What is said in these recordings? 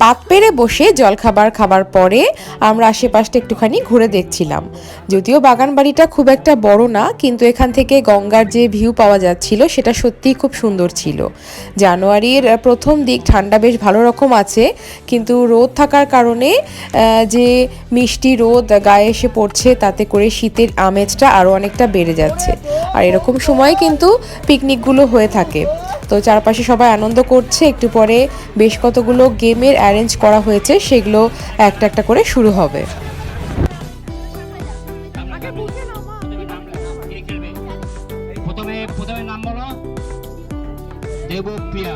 পাত পেরে বসে জলখাবার খাবার পরে আমরা আশেপাশটা একটুখানি ঘুরে দেখছিলাম। যদিও বাগান বাড়িটা খুব একটা বড় না, কিন্তু এখান থেকে গঙ্গার যে ভিউ পাওয়া যাচ্ছিল, সেটা সত্যিই খুব সুন্দর ছিল। জানুয়ারির প্রথম দিক ঠান্ডা বেশ ভালো রকম আছে, কিন্তু রোদ থাকার কারণে যে মিষ্টি রোদ গায়ে এসে পড়ছে, তাতে করে শীতের আমেজটা আরও অনেকটা বেড়ে যাচ্ছে। আর এরকম সময় কিন্তু পিকনিকগুলো হয়ে থাকে। তো চারপাশে সবাই আনন্দ করছে। একটু পরে বেশ কতগুলো গেমের অ্যারেঞ্জ করা হয়েছে সেগুলো একটা একটা করে শুরু হবে। প্রথমে প্রথমে নাম বলো। দেবপ্রিয়া।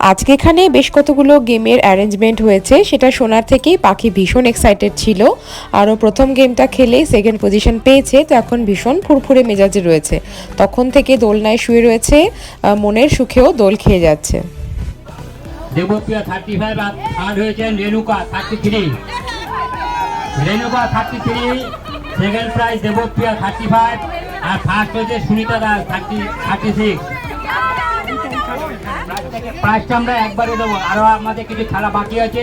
আজকে এখানে বেশ কতগুলো গেমের অ্যারেঞ্জমেন্ট হয়েছে, সেটা শোনার থেকেই পাখি ভীষণ এক্সাইটেড ছিল। আরও প্রথম গেমটা খেলেই সেকেন্ড পজিশন পেয়েছে, তো এখন ভীষণ ফুরফুরে মেজাজে রয়েছে। তখন থেকে দোলনায় শুয়ে রয়েছে মনের সুখেও দোল খেয়ে যাচ্ছে। সুনিতা দাস থার্টি সিক্স প্রাইজটা আমরা একবারে দেবো। আরও আমাদের কিছু খেলা বাকি আছে।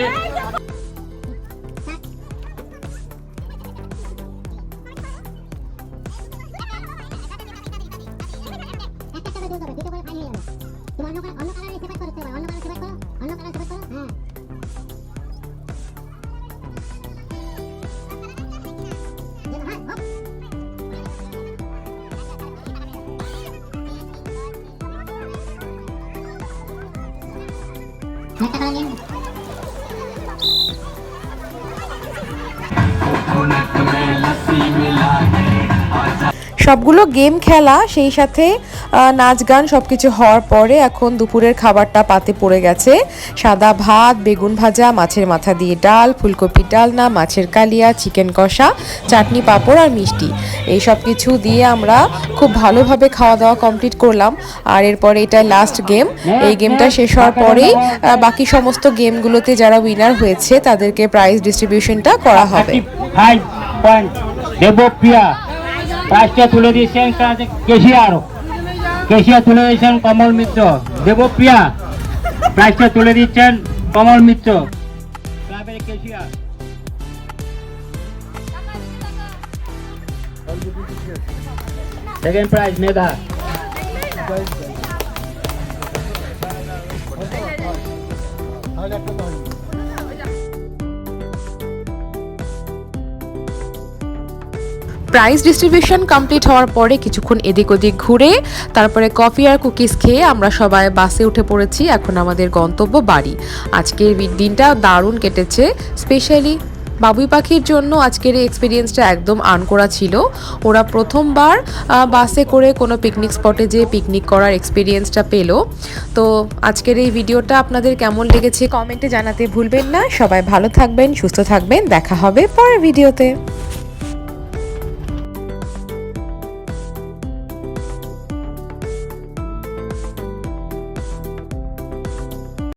একটা なかなか সবগুলো গেম খেলা সেই সাথে নাচ গান সব কিছু হওয়ার পরে এখন দুপুরের খাবারটা পাতে পড়ে গেছে। সাদা ভাত বেগুন ভাজা মাছের মাথা দিয়ে ডাল ফুলকপির ডালনা মাছের কালিয়া চিকেন কষা চাটনি পাঁপড় আর মিষ্টি। এই সব কিছু দিয়ে আমরা খুব ভালোভাবে খাওয়া দাওয়া কমপ্লিট করলাম। আর এরপরে এটা লাস্ট গেম এই গেমটা শেষ হওয়ার পরেই বাকি সমস্ত গেমগুলোতে যারা উইনার হয়েছে তাদেরকে প্রাইজ ডিস্ট্রিবিউশনটা করা হবে। দেবপ্রিয়া। প্রাইজটা তুলে দিয়েছেন কেশিয়ার। কেশিয়া তুলে দিয়েছেন কমল মিত্র। দেবপ্রিয়া প্রাইজটা তুলে দিচ্ছেন কমল মিত্র। ক্লাবের cashier second prize Medha. Prize distribution complete হওয়ার পরে কিছুক্ষণ এদিক ওদিক ঘুরে তারপরে কফি আর কুকিজ খেয়ে আমরা সবাই বাসে উঠে পড়েছি। এখন আমাদের গন্তব্য বাড়ি। আজকের দিনটা দারুণ কেটেছে স্পেশালি বাবুই পাখির জন্য আজকের এই এক্সপিরিয়েন্সটা একদম আন করা ছিল। ওরা প্রথমবার বাসে করে কোনো পিকনিক স্পটে যেয়ে পিকনিক করার এক্সপিরিয়েন্সটা পেল। তো আজকের এই ভিডিওটা আপনাদের কেমন লেগেছে কমেন্টে জানাতে ভুলবেন না। সবাই ভালো থাকবেন, সুস্থ থাকবেন। দেখা হবে পরের ভিডিওতে